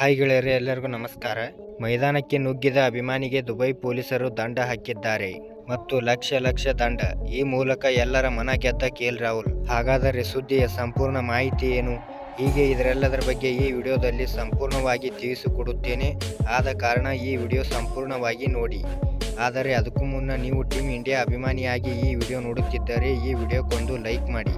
Hi ಗೆಳೆಯರೇ, ಎಲ್ಲರಿಗೂ ನಮಸ್ಕಾರ. ಮೈದಾನಕ್ಕೆ ನುಗ್ಗಿದ ಅಭಿಮಾನಿಗೆ ದುಬೈ ಪೊಲೀಸರು ದಂಡ ಹಾಕಿದ್ದಾರೆ. ಮತ್ತು ಲಕ್ಷ ಲಕ್ಷ ದಂಡ. ಈ ಮೂಲಕ ಎಲ್ಲರ ಮನ ಗೆದ್ದ ಕೆಎಲ್ ರಾಹುಲ್. ಹಾಗಾದರೆ ಸುದ್ದಿಯ ಸಂಪೂರ್ಣ ಮಾಹಿತಿ ಏನು? ಹೀಗೆ ಇದರೆಲ್ಲದರ ಬಗ್ಗೆ ಈ ವಿಡಿಯೋದಲ್ಲಿ ಸಂಪೂರ್ಣವಾಗಿ ತಿಳಿಸಿಕೊಡುತ್ತೇನೆ. ಆದ ಕಾರಣ ಈ ವಿಡಿಯೋ ಸಂಪೂರ್ಣವಾಗಿ ನೋಡಿ. ಆದರೆ ಅದಕ್ಕೂ ಮುನ್ನ ನೀವು ಟೀಮ್ ಇಂಡಿಯಾ ಅಭಿಮಾನಿಯಾಗಿ ಈ ವಿಡಿಯೋ ನೋಡುತ್ತಿದ್ದರೆ ಈ ವಿಡಿಯೋಕ್ಕೊಂದು ಲೈಕ್ ಮಾಡಿ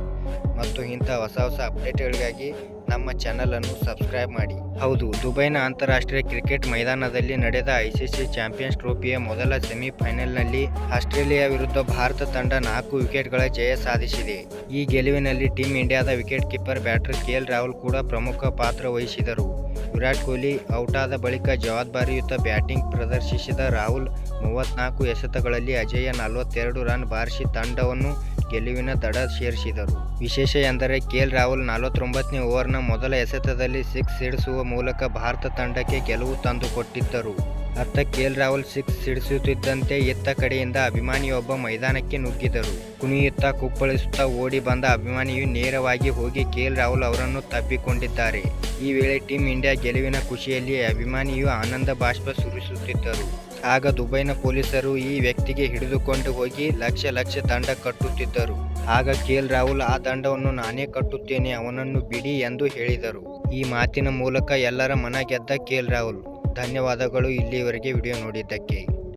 ಮತ್ತು ಇಂಥ ಹೊಸ ಹೊಸ ಅಪ್ಡೇಟ್ಗಳಿಗಾಗಿ ನಮ್ಮ ಚಾನಲನ್ನು ಸಬ್ಸ್ಕ್ರೈಬ್ ಮಾಡಿ. ಹೌದು, ದುಬೈನ ಅಂತಾರಾಷ್ಟ್ರೀಯ ಕ್ರಿಕೆಟ್ ಮೈದಾನದಲ್ಲಿ ನಡೆದ ಐಸಿಸಿ ಚಾಂಪಿಯನ್ಸ್ ಟ್ರೋಫಿಯ ಮೊದಲ ಸೆಮಿಫೈನಲ್ನಲ್ಲಿ ಆಸ್ಟ್ರೇಲಿಯಾ ವಿರುದ್ಧ ಭಾರತ ತಂಡ ನಾಲ್ಕು ವಿಕೆಟ್ಗಳ ಜಯ ಸಾಧಿಸಿದೆ. ಈ ಗೆಲುವಿನಲ್ಲಿ ಟೀಂ ಇಂಡಿಯಾದ wicket keeper batter KL Rahul ಕೂಡ ಪ್ರಮುಖ ಪಾತ್ರ ವಹಿಸಿದರು. ವಿರಾಟ್ ಕೊಹ್ಲಿ ಔಟಾದ ಬಳಿಕ ಜವಾಬ್ದಾರಿಯುತ ಬ್ಯಾಟಿಂಗ್ ಪ್ರದರ್ಶಿಸಿದ ರಾಹುಲ್ ಮೂವತ್ನಾಲ್ಕು ಎಸೆತಗಳಲ್ಲಿ ಅಜೇಯ ನಲವತ್ತೆರಡು ರನ್ ಬಾರಿಸಿ ತಂಡವನ್ನು ಗೆಲುವಿನ ದಡ ಸೇರಿಸಿದರು. ವಿಶೇಷ ಎಂದರೆ ಕೆಎಲ್ ರಾಹುಲ್ ನಲವತ್ತೊಂಬತ್ತನೇ ಓವರ್ನ ಮೊದಲ ಎಸೆತದಲ್ಲಿ ಸಿಕ್ಸ್ ಸಿಡಿಸುವ ಮೂಲಕ ಭಾರತ ತಂಡಕ್ಕೆ ಗೆಲುವು ತಂದುಕೊಟ್ಟಿದ್ದರು. ಅತ್ತ ಕೆಎಲ್ ರಾಹುಲ್ ಸಿಕ್ಸ್ ಸಿಡಿಸುತ್ತಿದ್ದಂತೆ ಇತ್ತ ಕಡೆಯಿಂದ ಅಭಿಮಾನಿಯೊಬ್ಬ ಮೈದಾನಕ್ಕೆ ನುಗ್ಗಿದರು. ಕುಣಿಯುತ್ತಾ ಕುಪ್ಪಳಿಸುತ್ತಾ ಓಡಿ ಬಂದ ಅಭಿಮಾನಿಯು ನೇರವಾಗಿ ಹೋಗಿ ಕೆಎಲ್ ರಾಹುಲ್ ಅವರನ್ನು ತಬ್ಬಿಕೊಂಡಿದ್ದಾರೆ. ಈ ವೇಳೆ ಟೀಂ ಇಂಡಿಯಾ ಗೆಲುವಿನ ಖುಷಿಯಲ್ಲಿ ಅಭಿಮಾನಿಯು ಆನಂದ ಬಾಷ್ಪ ಸುರಿಸುತ್ತಿದ್ದರು. ಆಗ ದುಬೈನ ಪೊಲೀಸರು ಈ ವ್ಯಕ್ತಿಗೆ ಹಿಡಿದುಕೊಂಡು ಹೋಗಿ ಲಕ್ಷ ಲಕ್ಷ ದಂಡ ಕಟ್ಟುತ್ತಿದ್ದರು. ಆಗ ಕೆಎಲ್ ರಾಹುಲ್, ಆ ದಂಡವನ್ನು ನಾನೇ ಕಟ್ಟುತ್ತೇನೆ, ಅವನನ್ನು ಬಿಡಿ ಎಂದು ಹೇಳಿದರು. ಈ ಮಾತಿನ ಮೂಲಕ ಎಲ್ಲರ ಮನ ಗೆದ್ದ ಕೆಎಲ್ ರಾಹುಲ್. ಧನ್ಯವಾದಗಳು. ಇಲ್ಲಿಯವರೆಗೆ ವಿಡಿಯೋ ನೋಡಿದ್ದಕ್ಕೆ.